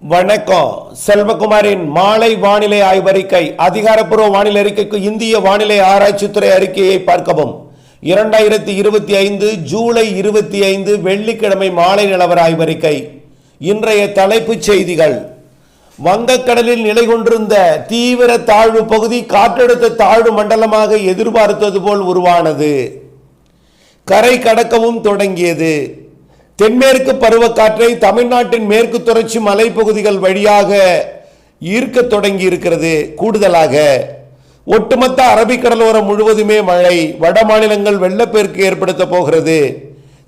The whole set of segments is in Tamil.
வணக்கம். செல்வகுமாரின் மாலை வானிலை ஆய்வறிக்கை அதிகாரப்பூர்வ வானிலை அறிக்கைக்கு இந்திய வானிலை ஆராய்ச்சித்துறை அறிக்கையை பார்க்கவும். இரண்டாயிரத்தி இருபத்தி ஐந்து ஜூலை இருபத்தி ஐந்து வெள்ளிக்கிழமை மாலை நிலவர ஆய்வறிக்கை. இன்றைய தலைப்புச் செய்திகள். வங்கக்கடலில் நிலை கொண்டிருந்த தீவிர தாழ்வு பகுதி காற்றழுத்த தாழ்வு மண்டலமாக எதிர்பார்த்தது போல் உருவானது. கரை கடக்கவும் தொடங்கியது. தென்மேற்கு பருவக்காற்றை தமிழ்நாட்டின் மேற்கு தொடர்ச்சி மலைப்பகுதிகள் வழியாக ஈர்க்க தொடங்கி இருக்கிறது கூடுதலாக ஒட்டுமொத்த அரபிக்கடலோரம் முழுவதுமே மழை வட மாநிலங்கள் வெள்ளப்பெருக்கு ஏற்படுத்த போகிறது.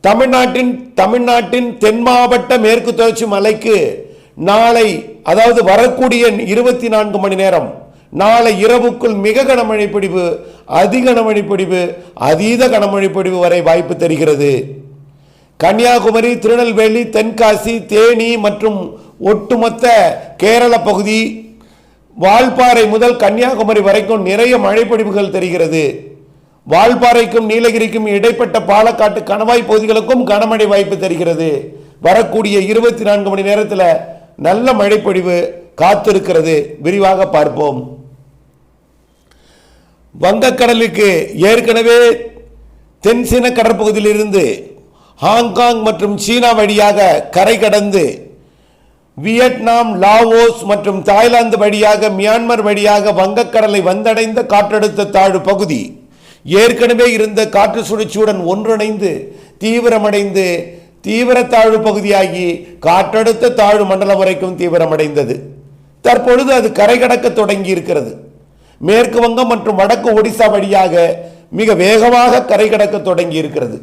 தமிழ்நாட்டின் தமிழ்நாட்டின் தென் மாவட்ட மேற்கு தொடர்ச்சி மலைக்கு நாளை அதாவது வரக்கூடிய இருபத்தி நான்கு மணி நேரம் நாளை இரவுக்குள் மிக கனமழை பிடிவு அதி கனமழை பொழிவு அதீத கனமழை பிடிவு வரை வாய்ப்பு தெரிகிறது. கன்னியாகுமரி திருநெல்வேலி தென்காசி தேனி மற்றும் ஒட்டுமொத்த கேரள பகுதி வால்பாறை முதல் கன்னியாகுமரி வரைக்கும் நிறைய மழைப்பொழிவுகள் தெரிகிறது. வால்பாறைக்கும் நீலகிரிக்கும் இடைப்பட்ட பாலக்காட்டு கணவாய் பகுதிகளுக்கும் கனமழை வாய்ப்பு தெரிகிறது. வரக்கூடிய இருபத்தி நான்கு மணி நேரத்தில் நல்ல மழைப்பொழிவு காத்திருக்கிறது. விரிவாக பார்ப்போம். வங்கக்கடலுக்கு ஏற்கனவே தென்சீன கடற்பகுதியிலிருந்து ஹாங்காங் மற்றும் சீனா வழியாக கரை கடந்து வியட்நாம் லாவோஸ் மற்றும் தாய்லாந்து வழியாக மியான்மர் வழியாக வங்கக்கடலை வந்தடைந்த காற்றழுத்த தாழ்வு பகுதி. ஏற்கனவே இருந்த காற்று சுழற்சியுடன் ஒன்றிணைந்து தீவிரமடைந்து தீவிர தாழ்வு பகுதியாகி காற்றழுத்த தாழ்வு மண்டலம் வரைக்கும் தீவிரமடைந்தது. தற்பொழுது அது கரை கடக்க தொடங்கி இருக்கிறது மேற்கு வங்கம் மற்றும் வடக்கு ஒடிசா வழியாக மிக வேகமாக கரை கடக்க தொடங்கி இருக்கிறது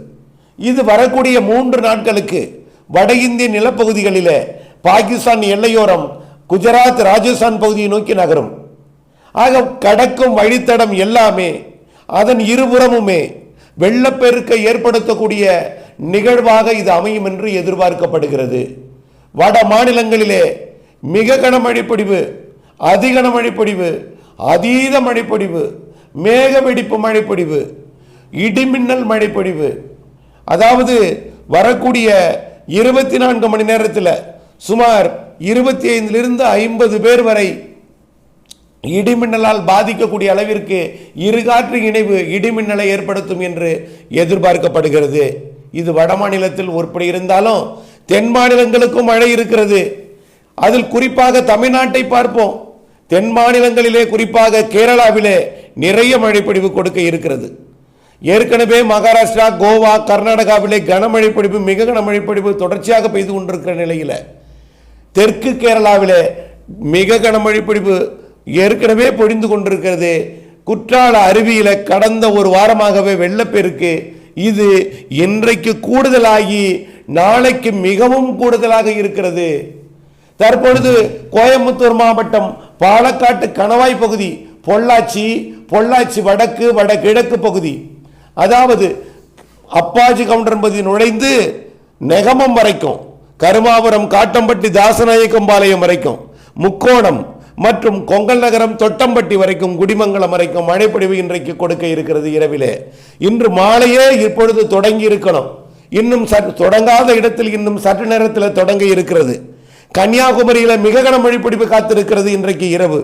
இது வரக்கூடிய மூன்று நாட்களுக்கு வட இந்திய நிலப்பகுதிகளிலே பாகிஸ்தான் எல்லையோரம் குஜராத் ராஜஸ்தான் பகுதியை நோக்கி நகரும். ஆக கடக்கும் வழித்தடம் எல்லாமே அதன் இருபுறமுமே வெள்ளப்பெருக்கை ஏற்படுத்தக்கூடிய நிகழ்வாக இது அமையும் என்று எதிர்பார்க்கப்படுகிறது. வட மாநிலங்களிலே மிக கனமழைப்பொடிவு பொழிவு அதிகன அதீத மழைப்பொடிவு மேக வெடிப்பு மழைப்பொடிவு இடிமின்னல் மழைப்பொடிவு அதாவது வரக்கூடிய இருபத்தி நான்கு மணி நேரத்தில் சுமார் இருபத்தி ஐந்திலிருந்து ஐம்பது பேர் வரை இடிமின்னலால் பாதிக்கக்கூடிய அளவிற்கு இருகாற்று இணைவு இடிமின்னலை ஏற்படுத்தும் என்று எதிர்பார்க்கப்படுகிறது. இது வட மாநிலத்தில் உருப்படி இருந்தாலும் தென் மாநிலங்களுக்கும் மழை இருக்கிறது. அதில் குறிப்பாக தமிழ்நாட்டை பார்ப்போம். தென் மாநிலங்களிலே குறிப்பாக கேரளாவிலே நிறைய மழைப்பொழிவு கொடுக்க இருக்கிறது. ஏற்கனவே மகாராஷ்டிரா கோவா கர்நாடகாவிலே கனமழை பிடிப்பு மிக கனமழை பிடிப்பு தொடர்ச்சியாக பெய்து கொண்டிருக்கிற நிலையில் தெற்கு கேரளாவிலே மிக கனமழை பிடிப்பு ஏற்கனவே பொழிந்து கொண்டிருக்கிறது. குற்றால அருவியில் கடந்த ஒரு வாரமாகவே வெள்ளப்பெருக்கு. இது இன்றைக்கு கூடுதலாகி நாளைக்கு மிகவும் கூடுதலாக இருக்கிறது. தற்பொழுது கோயம்புத்தூர் மாவட்டம் பாலக்காட்டு கணவாய் பகுதி பொள்ளாச்சி பொள்ளாச்சி வடக்கு வடகிழக்கு பகுதி அதாவது அப்பாஜி கவுண்டர் பகுதி நுழைந்து நெகமம் வரைக்கும் கருமாபுரம் காட்டம்பட்டி தாசநாயக்கம்பாளையம் வரைக்கும் முக்கோணம் மற்றும் கொங்கல் நகரம் தொட்டம்பட்டி வரைக்கும் குடிமங்கலம் வரைக்கும் மழைப்பொழிவு இன்றைக்கு கொடுக்க இருக்கிறது இரவிலே. இன்று மாலையே இப்பொழுது தொடங்கி இருக்கணும். இன்னும் சற்று தொடங்காத இடத்தில் இன்னும் சற்று நேரத்தில் தொடங்க இருக்கிறது. கன்னியாகுமரியில் மிக கனமழை பொழிவு காத்திருக்கிறது இன்றைக்கு இரவு.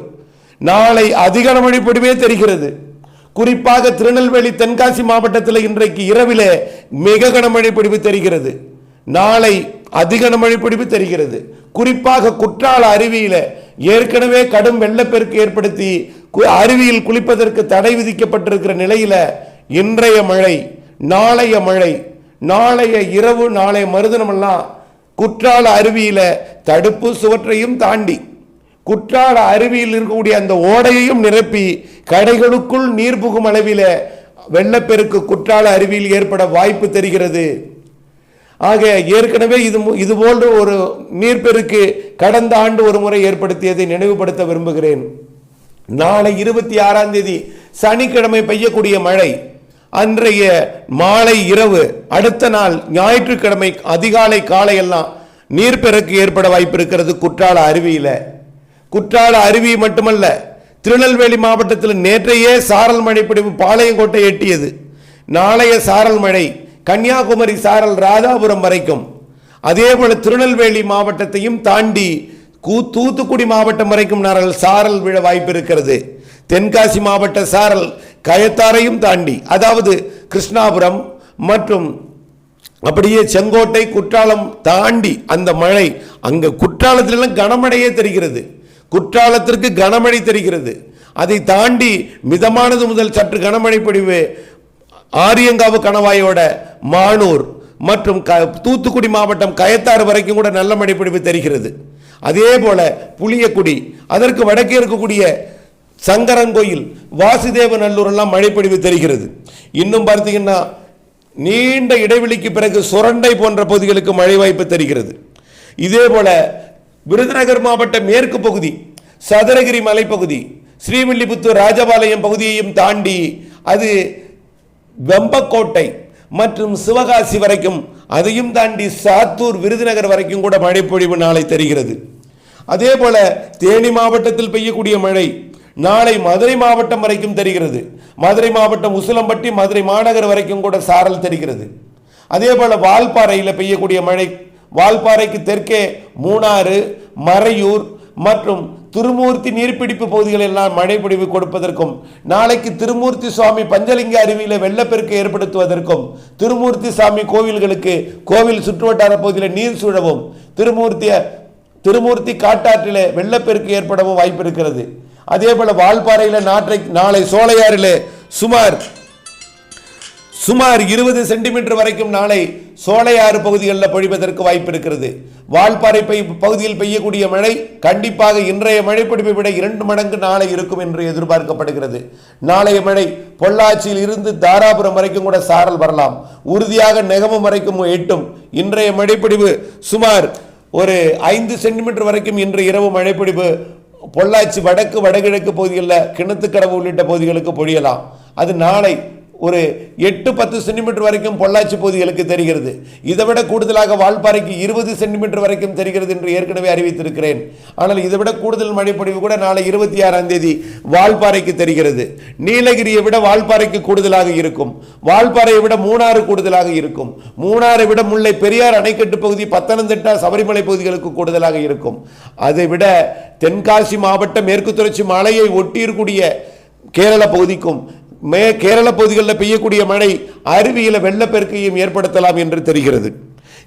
நாளை அதிக கனமழை தெரிகிறது. குறிப்பாக திருநெல்வேலி தென்காசி மாவட்டத்தில் இன்றைக்கு இரவிலே மிக கனமழை பிடிவு தெரிகிறது. நாளை அதிக கனமழை பொழிவு தெரிகிறது. குறிப்பாக குற்றால அருவியில ஏற்கனவே கடும் வெள்ளப்பெருக்கு ஏற்படுத்தி கு- அருவியில் குளிப்பதற்கு தடை விதிக்கப்பட்டிருக்கிற நிலையில இன்றைய மழை நாளைய மழை நாளைய இரவு நாளைய மருதனமெல்லாம் குற்றால அருவியில தடுப்பு சுவற்றையும் தாண்டி குற்றால அருவியில் இருக்கக்கூடிய அந்த ஓடையையும் நிரப்பி கடைகளுக்குள் நீர் புகும் அளவில் வெள்ளப்பெருக்கு குற்றால அருவியில் ஏற்பட வாய்ப்பு தெரிகிறது. ஆக ஏற்கனவே இது மு- இது போன்ற ஒரு நீர்ப்பெருக்கு கடந்த ஆண்டு ஒரு முறை ஏற்படுத்தியதை நினைவுபடுத்த விரும்புகிறேன். நாளை இருபத்தி ஆறாம் தேதி சனிக்கிழமை பெய்யக்கூடிய மழை அன்றைய மாலை இரவு அடுத்த நாள் ஞாயிற்றுக்கிழமை அதிகாலை காலையெல்லாம் நீர்ப்பெருக்கு ஏற்பட வாய்ப்பு இருக்கிறது குற்றால அருவியில். குற்றால அருவி மட்டுமல்ல திருநெல்வேலி மாவட்டத்தில் நேற்றையே சாரல் மழை பிடிப்பு பாளையங்கோட்டை எட்டியது. நாளைய சாரல் மழை கன்னியாகுமரி சாரல் ராதாபுரம் வரைக்கும். அதே போல திருநெல்வேலி மாவட்டத்தையும் தாண்டி கூ- தூத்துக்குடி மாவட்டம் வரைக்கும் நாரல் சாரல் விழ வாய்ப்பு இருக்கிறது தென்காசி மாவட்ட சாரல் கயத்தாரையும் தாண்டி அதாவது கிருஷ்ணாபுரம் மற்றும் அப்படியே செங்கோட்டை குற்றாலம் தாண்டி அந்த மழை அங்கே குற்றாலத்திலெல்லாம் கனமழையே தெரிகிறது. குற்றாலத்திற்கு கனமழை தெரிகிறது. அதை தாண்டி மிதமானது முதல் சற்று கனமழை பொழிவு ஆரியங்காவு கணவாயோட மானூர் மற்றும் க தூத்துக்குடி மாவட்டம் கயத்தாறு வரைக்கும் கூட நல்ல மழை பொழிவு தெரிகிறது. அதே போல புளியக்குடி அதற்கு வடக்கே இருக்கக்கூடிய சங்கரங்கோயில் வாசுதேவ நல்லூரெல்லாம் மழைப்பொழிவு தெரிகிறது. இன்னும் பார்த்தீங்கன்னா நீண்ட இடைவெளிக்கு பிறகு சுரண்டை போன்ற பகுதிகளுக்கு மழை வாய்ப்பு தெரிகிறது. இதே போல விருதுநகர் மாவட்ட மேற்கு பகுதி சதுரகிரி மலைப்பகுதி ஸ்ரீவில்லிபுத்தூர் ராஜபாளையம் பகுதியையும் தாண்டி அது வெம்பக்கோட்டை மற்றும் சிவகாசி வரைக்கும் அதையும் தாண்டி சாத்தூர் விருதுநகர் வரைக்கும் கூட மழைப்பொழிவு நாளை தெரிகிறது. அதே போல தேனி மாவட்டத்தில் பெய்யக்கூடிய மழை நாளை மதுரை மாவட்டம் வரைக்கும் தெரிகிறது. மதுரை மாவட்டம் உசிலம்பட்டி மதுரை மாநகர் வரைக்கும் கூட சாரல் தெரிகிறது. அதே போல வால்பாறையில் பெய்யக்கூடிய மழை வால்பாறைக்கு தெற்கே மூணாறு மறையூர் மற்றும் திருமூர்த்தி நீர்ப்பிடிப்பு பகுதிகளில் எல்லாம் மழை கொடுப்பதற்கும் நாளைக்கு திருமூர்த்தி சுவாமி பஞ்சலிங்க அருவியில் வெள்ளப்பெருக்கு ஏற்படுத்துவதற்கும் திருமூர்த்தி சாமி கோவில்களுக்கு கோவில் சுற்றுவட்டார பகுதியில் நீர் சூழவும் திருமூர்த்திய திருமூர்த்தி காட்டாற்றிலே வெள்ளப்பெருக்கு ஏற்படவும் வாய்ப்பு இருக்கிறது அதே போல் வால்பாறையில் நாட்டை நாளை சோலையாறிலே சுமார் சுமார் இருபது சென்டிமீட்டர் வரைக்கும் நாளை சோலையாறு பகுதிகளில் பொழிவதற்கு வாய்ப்பு இருக்கிறது வால்பாறை பெய் பகுதியில் பெய்யக்கூடிய மழை கண்டிப்பாக இன்றைய மழைப்பிடிப்பை விட இரண்டு மடங்கு நாளை இருக்கும் என்று எதிர்பார்க்கப்படுகிறது. நாளைய மழை பொள்ளாச்சியில் இருந்து தாராபுரம் வரைக்கும் கூட சாரல் வரலாம். உறுதியாக நெகமம் வரைக்கும் எட்டும். இன்றைய மழைப்பிடிவு சுமார் ஒரு ஐந்து சென்டிமீட்டர் வரைக்கும் இன்று இரவு மழைப்பிடிப்பு பொள்ளாச்சி வடக்கு வடகிழக்கு பகுதிகளில் கிணத்துக்கடவு உள்ளிட்ட பகுதிகளுக்கு பொழியலாம். அது நாளை ஒரு எட்டு பத்து சென்டிமீட்டர் வரைக்கும் பொள்ளாச்சி பகுதிகளுக்கு தெரிகிறது. இதை விட கூடுதலாக வால்பாறைக்கு இருபது சென்டிமீட்டர் வரைக்கும் தெரிகிறது என்று ஏற்கனவே அறிவித்திருக்கிறேன். ஆனால் இதை விட கூடுதல் மழைப்பொழிவு கூட நாளை இருபத்தி ஆறாம் தேதி வால்பாறைக்கு தெரிகிறது. நீலகிரியை விட வால்பாறைக்கு கூடுதலாக இருக்கும். வால்பாறையை விட மூணாறு கூடுதலாக இருக்கும். மூணாறை விட முல்லை பெரியார் அணைக்கட்டு பகுதி பத்தனந்திட்டா சபரிமலை பகுதிகளுக்கு கூடுதலாக இருக்கும். அதை விட தென்காசி மாவட்ட மேற்கு தொடர்ச்சி மலையை ஒட்டியிருக்கூடிய கேரள பகுதிக்கும் மே கேரள பகுதிகளில் பெய்யக்கூடிய மழை அருவியில் வெள்ளப்பெருக்கையும் ஏற்படுத்தலாம் என்று தெரிகிறது.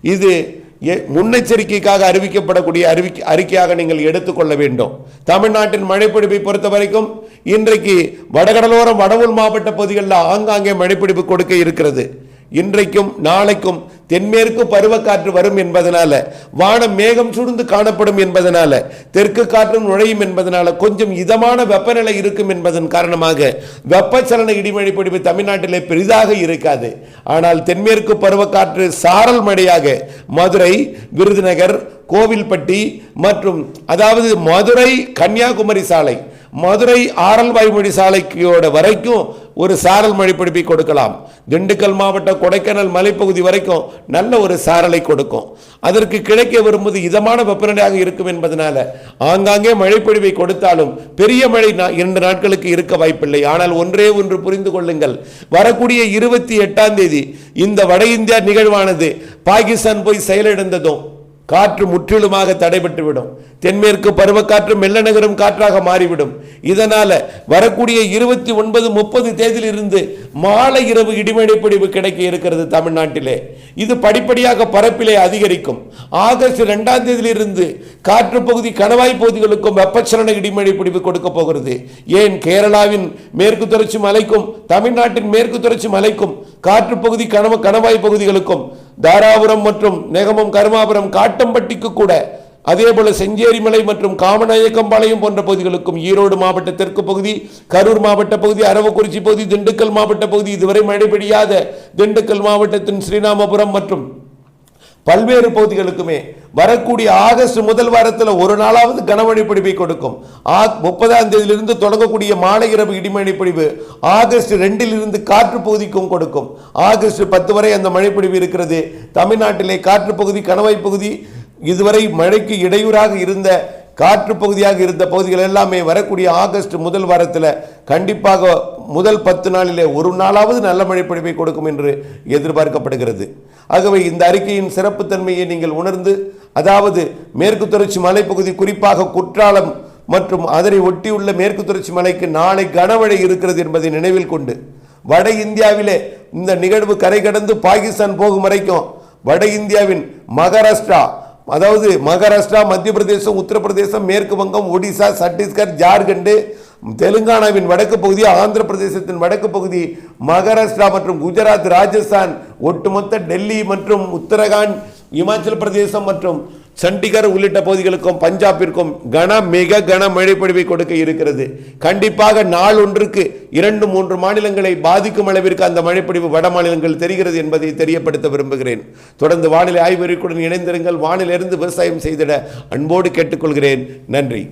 இது எ- முன்னெச்சரிக்கைக்காக அறிவிக்கப்படக்கூடிய அறிவி அறிக்கையாக நீங்கள் எடுத்துக்கொள்ள வேண்டும். தமிழ்நாட்டின் மழைப்பிடிப்பை பொறுத்த வரைக்கும் இன்றைக்கு வடகடலோரம் வடவுள் மாவட்ட பகுதிகளில் ஆங்காங்கே மழைப்பிடிப்பு கொடுக்க இருக்கிறது. இன்றைக்கும் நாளைக்கும் தென்மேற்கு பருவக்காற்று வரும் என்பதனால வானம் மேகம் சூழ்ந்து காணப்படும் என்பதனால தெற்கு காற்றும் நுழையும் என்பதனால கொஞ்சம் இதமான வெப்பநிலை இருக்கும் என்பதன் காரணமாக வெப்பச்சலன இடிமழை பொடிவு தமிழ்நாட்டிலே பெரிதாக இருக்காது. ஆனால் தென்மேற்கு பருவக்காற்று சாரல் மழையாக மதுரை விருதுநகர் கோவில்பட்டி மற்றும் அதாவது மதுரை கன்னியாகுமரி சாலை மதுரை ஆரல்வாய்மொழி சாலைக்கோட வரைக்கும் ஒரு சாரல் மழைப்பிடிப்பை கொடுக்கலாம். திண்டுக்கல் மாவட்டம் கொடைக்கானல் மலைப்பகுதி வரைக்கும் நல்ல ஒரு சாரலை கொடுக்கும். அதற்கு கிடைக்க வரும்போது இதமான வெப்பநிலையாக இருக்கும் என்பதனால ஆங்காங்கே மழைப்பொழிவை கொடுத்தாலும் பெரிய மழை நா- இரண்டு நாட்களுக்கு இருக்க வாய்ப்பில்லை. ஆனால் ஒன்றே ஒன்று புரிந்து கொள்ளுங்கள். வரக்கூடிய இருபத்தி எட்டாம் தேதி இந்த வட இந்தியா நிகழ்வானது. பாகிஸ்தான் போய் செயலிழந்ததும் காற்று முற்றிலுமாக தடைபட்டுவிடும். தென்மேற்கு பருவக்காற்று மெல்ல நகரும் காற்றாக மாறிவிடும். இதனால வரக்கூடிய இருபத்தி ஒன்பது முப்பது தேதியிலிருந்து மாலை இரவு இடிமழை கிடைக்க இருக்கிறது தமிழ்நாட்டிலே. இது படிப்படியாக பரப்பிலே அதிகரிக்கும். ஆகஸ்ட் இரண்டாம் தேதியிலிருந்து காற்று பகுதி கணவாய் பகுதிகளுக்கும் வெப்பச்சலன இடிமழை பொழிவு கொடுக்க போகிறது. ஏன்? கேரளாவின் மேற்கு தொடர்ச்சி மலைக்கும் தமிழ்நாட்டின் மேற்கு தொடர்ச்சி மலைக்கும் காற்று பகுதி கணவ கணவாய் பகுதிகளுக்கும் தாராபுரம் மற்றும் நெகமம் கருமாபுரம் காட்டம்பட்டிக்கு கூட அதே போல செஞ்சேரிமலை மற்றும் காமநாயக்கம்பாளையம் போன்ற பகுதிகளுக்கும் ஈரோடு மாவட்ட தெற்கு பகுதி கரூர் மாவட்ட பகுதி அரவக்குறிச்சி பகுதி திண்டுக்கல் மாவட்ட பகுதி இதுவரை மழை பெய்யாத திண்டுக்கல் மாவட்டத்தின் ஸ்ரீராமபுரம் மற்றும் பல்வேறு பகுதிகளுக்குமே வரக்கூடிய ஆகஸ்ட் முதல் வாரத்தில் ஒரு நாளாவது கனமழை பிடிப்பை கொடுக்கும். ஆ முப்பதாம் தேதியிலிருந்து தொடங்கக்கூடிய மாலை இரவு இடிமழை பிடிவு ஆகஸ்ட் ரெண்டிலிருந்து காற்று பகுதிக்கும் கொடுக்கும். ஆகஸ்ட் பத்து வரை அந்த மழை இருக்கிறது. தமிழ்நாட்டிலே காற்று பகுதி கணவாய் பகுதி இதுவரை மழைக்கு இடையூறாக இருந்த காற்று பகுதியாக இருந்த பகுதிகள் எல்லாமே வரக்கூடிய ஆகஸ்ட் முதல் வாரத்தில் கண்டிப்பாக முதல் பத்து நாளிலே ஒரு நாளாவது நல்ல மழை பொழிவை கொடுக்கும் என்று எதிர்பார்க்கப்படுகிறது. ஆகவே இந்த அறிக்கையின் சிறப்புத்தன்மையை நீங்கள் உணர்ந்து அதாவது மேற்கு தொடர்ச்சி மலைப்பகுதி குறிப்பாக குற்றாலம் மற்றும் அதனை ஒட்டியுள்ள மேற்கு தொடர்ச்சி மலைக்கு நாளை கனமழை இருக்கிறது என்பதை நினைவில் கொண்டு வட இந்தியாவிலே இந்த நிகழ்வு கரை கடந்து பாகிஸ்தான் போகும் வரைக்கும் வட இந்தியாவின் மகாராஷ்டிரா அதாவது மகாராஷ்டிரா மத்திய பிரதேசம் உத்தரப்பிரதேசம் மேற்கு வங்கம் ஒடிசா சத்தீஸ்கர் ஜார்க்கண்டு தெலுங்கானாவின் வடக்கு பகுதி ஆந்திர பிரதேசத்தின் வடக்கு பகுதி மகாராஷ்டிரா மற்றும் குஜராத் ராஜஸ்தான் ஒட்டுமொத்த டெல்லி மற்றும் உத்தரகாண்ட் இமாச்சல பிரதேசம் மற்றும் சண்டிகர் உள்ளிட்ட பகுதிகளுக்கும் பஞ்சாபிற்கும் கன மிக கன மழைப்பொழிவை கொடுக்க இருக்கிறது. கண்டிப்பாக நாள் ஒன்றுக்கு இரண்டு மூன்று மாநிலங்களை பாதிக்கும் அளவிற்கு அந்த மழைப்பொழிவு வட மாநிலங்கள் தெரிகிறது என்பதை தெரியப்படுத்த விரும்புகிறேன். தொடர்ந்து வானிலை ஆய்வறிக்குடன் இணைந்திருங்கள். வானிலிருந்து விவசாயம் செய்திட அன்போடு கேட்டுக்கொள்கிறேன். நன்றி.